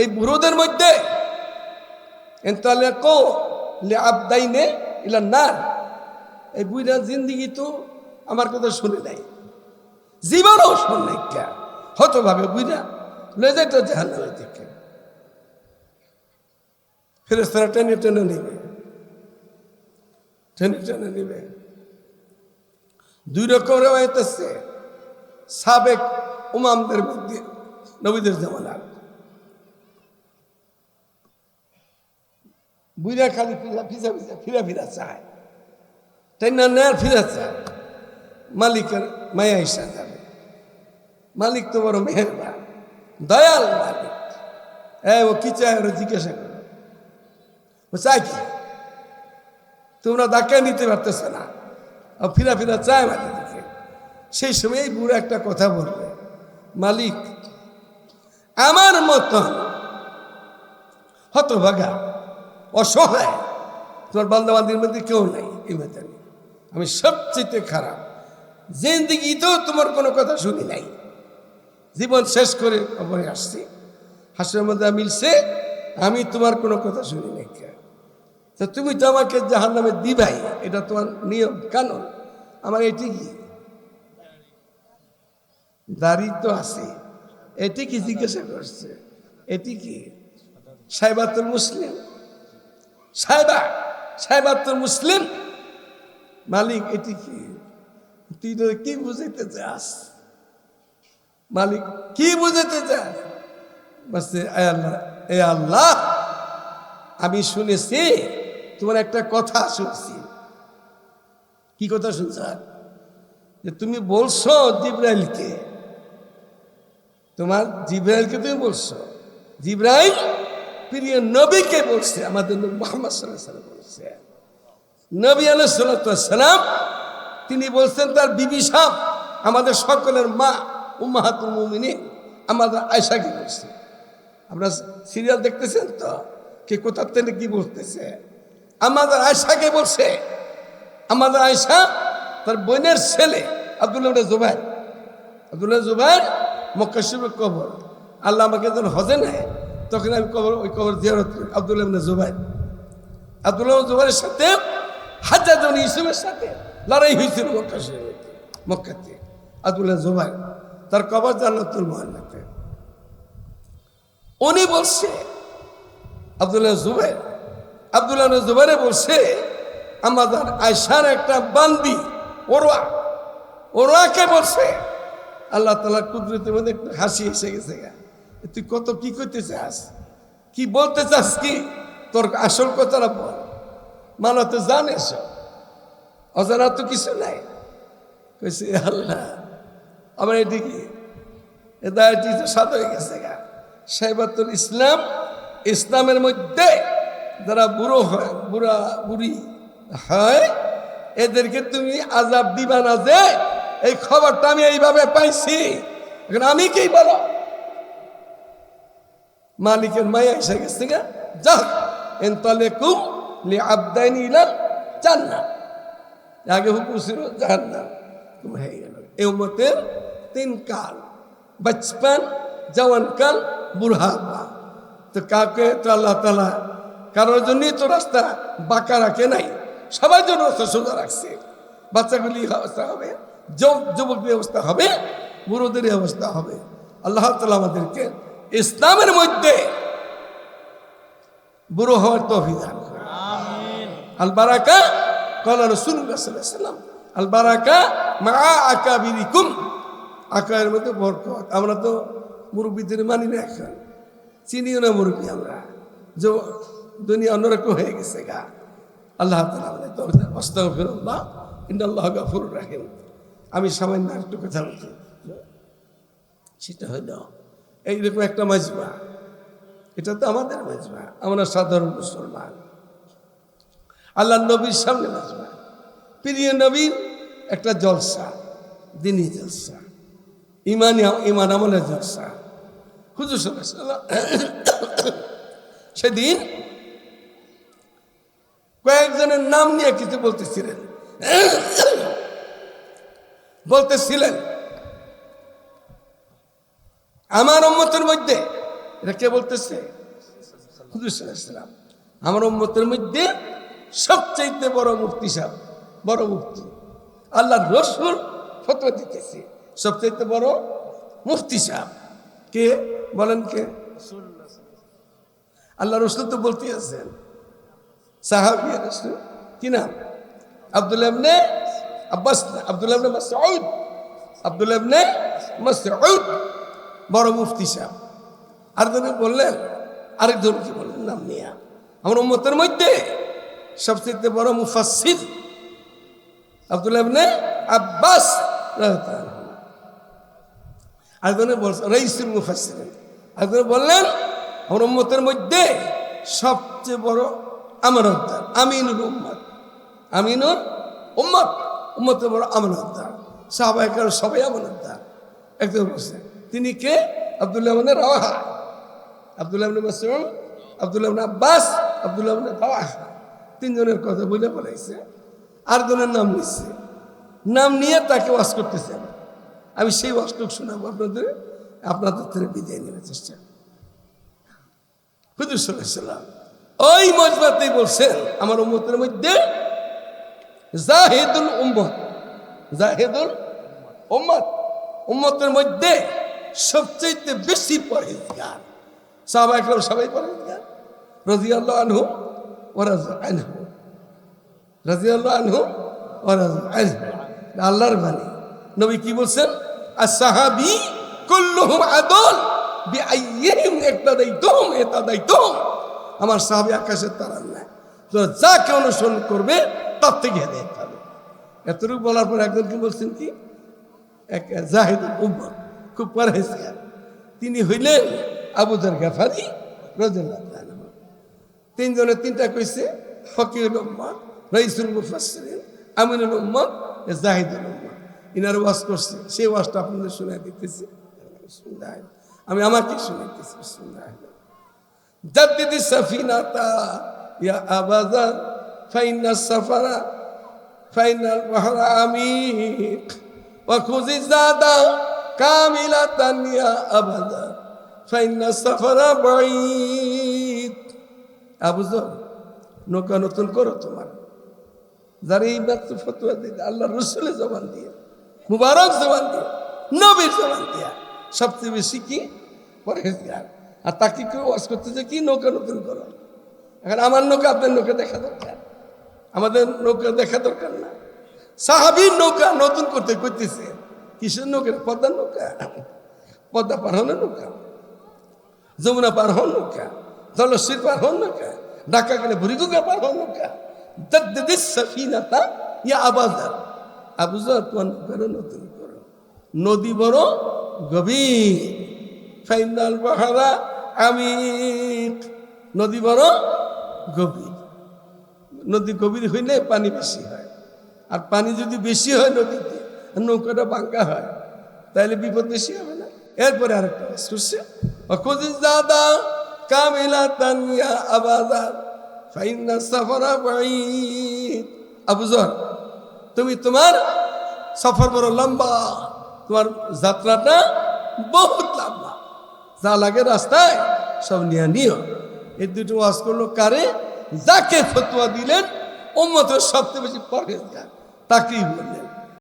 এই বুড়োদের মধ্যে আবদাইনে ইলা না এই বুড়া জিন্দিগি তো আমার কথা শুনে নাই। জীবনও শুন নাই হতভাবে বুঝা লয়ে যাইতো জাহান্নামের দিকে ফেরেস্তারা টেনে টেনে নেবে। টেনে টেনে নেবে। দুই রকম রেওয়ায়ত সাবেক উমামদের মধ্যে, নবীদের জামানার। বুইরা খালি ফিরা ফিসা ফিসা ফিরা ফিরা চায়। তাই না নেয়ার ফিরা চায়। মালিকের মায়া হিসা যাবে মালিক তো বড় মেহরবান, দয়াল মালিক। হ্যাঁ ও কি চায় ওরা জিজ্ঞাসা করো। ও চায় কি? তোমরা ধাক্কা নিতে পারতেছে না। ও ফিরা ফিরা চায় দিকে সেই সময় এই বুড়ো একটা কথা বলবে মালিক, আমার মতন হতভাগা অসহায়। তোমার বান্দাবান্দির মধ্যে কেউ নাই এই ময়দানে আমি সবচেয়ে খারাপ। জিন্দিগি তো তোমার কোনো কথা শুনি নাই। জীবন শেষ করে খবরে আসছি। হাসির মধ্যে মিলছে, আমি তোমার কোনো কথা শুনি নাই তা তুমি তো আমাকে জাহার নামে দিবাই। এটা তোমার নিয়ম কানুন। আমার এটি কি? দাড়ি তো আছে। এটি কি জিজ্ঞাসা করছে? এটি কি? সাইবাতুল মুসলিম? সাইবা তোর মুসলিম। মালিক, এটি কি? তুই তো কি বুঝাইতে চাস? মালিক, কি বুঝাইতে চাস? এ আল্লাহ, আমি শুনেছি, তোমার একটা কথা শুনছি। কি কথা শুনছ? যে তুমি বলছো জিব্রাইলকে। তোমার জিব্রাইলকে তুমি বলছো। জিব্রাইল প্রিয় নবীকে বলছে, আমাদের মোহাম্মদ সাল্লাম বলছে। নবী আলাইসালাম তিনি বলছেন, তার বিবি সাহ আমাদের সকলের মা, উম্মাহাতুল মুমিনিন, আমাদের আয়সাকে বলছে? আপনারা সিরিয়াল দেখতেছেন তো? কে কোথার থেকে কি বলতেছে? আমাদের আয়সাকে বলছে? আমাদের আয়সা তার বোনের ছেলে, আব্দুল্লাহ জুবাইর। আব্দুল্লাহ জুবাইর মক্কাশিবের কবর। আল্লাহ আমাকে যখন হজে নেয়। তখন আমি কবর, ওই কবর জিয়ারত করি, আব্দুল্লাহ জুবাইর। আব্দুল্লাহ জুবাইরের সাথে হাজার জন ইসুমের সাথে লড়াই হয়েছিল মক্কা মক্কাতে আব্দুল্লাহ জুবাইর, তার কবর জান্নাতুল মহান্নাতে উনি বলছে, আব্দুল্লাহ জুবাই আব্দুল্লাহ জুবাইরে বলছে, আমাদের আয়সার একটা বান্দি ওরোয়া ওরোয়াকে বলছে, আল্লাহ তালা কুদরতের মধ্যে একটু হাসি এসে গেছে গা। তুই কত কি করতে চাস কি বলতে চাস কি? তোর আসল কথাটা বল। মানা তো জানিস অজানা তো কিছু নাই। কইছে আল্লাহ, আমার এটি কি এদায়টি তো সাদ হয়ে গেছে গা। সাইবাতুল ইসলাম, ইসলামের মধ্যে যারা বুড়ো হয়, বুড়া, বুড়ি হয়, এদেরকে তুমি আজাব দিবা না যে, এই খবরটা আমি এইভাবে পাইছি। এখন আমি কি বলো? মালিকের মায়া এসে গেছে গা। এন তলে কুম লি আবদাইনি ইলাল জান্নাত আগে হুকুম ছিল জাহান্নাম। তুমি হয়ে গেল। এই উম্মতের তিন কাল, বচপন জওয়ানকাল বুড়হাপা তো কাকে তো আল্লাহ তালা কারোর জন্যই তো রাস্তা বাঁকা রাখে নাই, সবার জন্য রাস্তা সোজা রাখছে। বাচ্চাগুলি অবস্থা হবে যুবকদের অবস্থা হবে বুড়োদের অবস্থা হবে। আল্লাহ তালা আমাদেরকে ইসলামের মধ্যে বুড়ো হওয়ার তো অভিযান আল বারাকা কলা রসুল্লাহ সাল্লাম আল বারাকা মা আকা বিরিকুম আকারের মধ্যে বরকত। আমরা তো মুরব্বীদের মানি না এখন। চিনিও না মুরব্বী আমরা। যে দুনিয়া অন্যরকম হয়ে গেছে গা। আল্লাহ তালা আমাদের অস্তাগফিরুল্লাহ ইন্দাল্লাহ গাফুর রাহিম। আমি সামান্য একটু কথা বলতে সেটা হইল এইরকম একটা মাজমা। এটা তো আমাদের মাজমা, আমরা সাধারণ মুসলমান। আল্লাহ নবীর সামনে মাজমা। প্রিয় নবীর একটা জলসা দিনই জলসা। ইমানি, ইমান আমলের জলসা। হুজুর সেদিন কয়েকজনের নাম নিয়ে কিছু বলতেছিলেন। বলতেছিলেন আমার উম্মতের মধ্যে, এটা কে বলতেছে? আমার উম্মতের মধ্যে সবচাইতে বড় মুক্তি সাহ বড় মুক্তি আল্লাহ রসুল ফতোয়া দিতেছে, সবচাইতে বড় মুফতি সাহেব। কে? বলেন কে? আল্লাহ রসুল তো বলতে আছেন সাহাবিয়া রসুল। কি নাম? আব্দুল্লাহ ইবনে আব্বাস আব্দুল্লাহ ইবনে মাসউদ। আব্দুল্লাহ ইবনে মাসউদ। বড় মুফতি সাহেব। আরেকজনে বললেন, আরেকজন কি বললেন? নাম নিয়া আমার উম্মতের মধ্যে সবচেয়ে বড় মুফাসসির আব্দুল্লাহ ইবনে আব্বাস। আরেকজনে বলছেন, রইসুল মুফাসসির আরেকজনে বললেন, আমার উম্মতের মধ্যে সবচেয়ে বড় আমানতদার আমিনুল উম্মত। আমিনুল উম্মত, উম্মতের বড় আমানতদার। সাহাবাহিকার সবাই আমানতদার। একজন বলছেন তিনি কে? আব্দুল্লাহ মানে রাওয়াহা। আব্দুল্লাহ ইবনে মাসউদ, আব্দুল্লাহ আব্বাস, আব্দুল্লাহ রাওয়াহা তিনজনের কথা বলে বলাইছে আর জনের নাম নিচ্ছে নাম নিয়ে তাকে ওয়াশ করতেছে। আমি। সেই ওয়াজটুক শোনাবো আপনাদের আপনাদের থেকে বিদায় নেওয়ার চেষ্টা হুজুর সাল্লাম ওই মজবাতেই বলছেন, আমার উম্মতের মধ্যে জাহেদুল উম্মত জাহেদুল উম্মত, উম্মতের মধ্যে সবচেয়ে বেশি পরেজগার সাহাবা একরাম সবাই পরেজগার রাদিয়াল্লাহু আনহু ওয়া রাজা, আনহু। রাদিয়াল্লাহু আনহু ওয়া রাজা, আনহু। আল্লাহর বাণী। নবী কি বলছেন? as-sahabi kulluhum adল বিআইয়িহিম ইক্তাদাইতুম ইতাদাইতুম আমার সাহাবী আকাশের তারা নাই। তো যাকে অনুসরণ করবে, তার থেকে হেদায়েত পাবে। এতটুকু বলার পর একজন কি বলছেন কি? এক জাহিদুল উম্মত। খুব পরহেজগার তিনি হইলেন আবুদার গাফারি রজুল্লাহ তিনজনের তিনটা কইছে ফকির রহমান রইসুল মুফাসরিন আমিনুল উম্মত জাহিদুল উম্মত ইনার ওয়াজ করছে, সেই ওয়াজটা আপনাদের শুনে দিতেছি। আমি আমাকে শুনাইতেছি জাদ্দিদি সাফিনাতা, ইয়া আবাজা ফাইনা সাফারা ফাইনাল বাহরা আমিক ওয়া খুজি জাদা كاملة يا أبا ذر فإن السفر بعيد আবু জর নৌকা নতুন করো তোমার যারা এই মাত্র ফতুয়া দিলে আল্লাহ রসুলের জবান দিয়ে মুবারক জবান দিয়ে নবীর জবান দিয়া সবচেয়ে বেশি কি পরেজগার আর তাকে কেউ ওয়াজ করতেছে কি নৌকা নতুন করো এখন আমার নৌকা আপনার নৌকা দেখা দরকার আমাদের নৌকা দেখা দরকার না সাহাবির নৌকা নতুন করতে করতেছে কিসের নৌকা? পদ্মার নৌকা। পদ্মা পার হনের নৌকা। যমুনা পার হন নৌকা। জলশ্রীর পার হন নৌকা। ঢাকা গেলে বুড়িগুগা পার হন নৌকা। ইয়া নতুন নদী বড় গভীর। নদী বড় গভীর। নদী গভীর হইলে পানি বেশি হয়। আর পানি যদি বেশি হয় নদীতে নৌকাটা বাঙ্কা হয়। তাহলে বিপদ বেশি হবে না। এরপরে আরেকটা শুনছে অখুজিস দাদা কামিলা তানিয়া আবাদার ফাইনা সাফারা বাইদ আবুজর তুমি তোমার সফর বড় লম্বা। তোমার যাত্রাটা বহুত লম্বা। যা লাগে রাস্তায় সব নিয়ে নিও। এই দুটো ওয়াজ করল কারে? যাকে ফতোয়া দিলেন ওম্মতের সবচেয়ে বেশি পরহেজগার। তাকেই বললেন।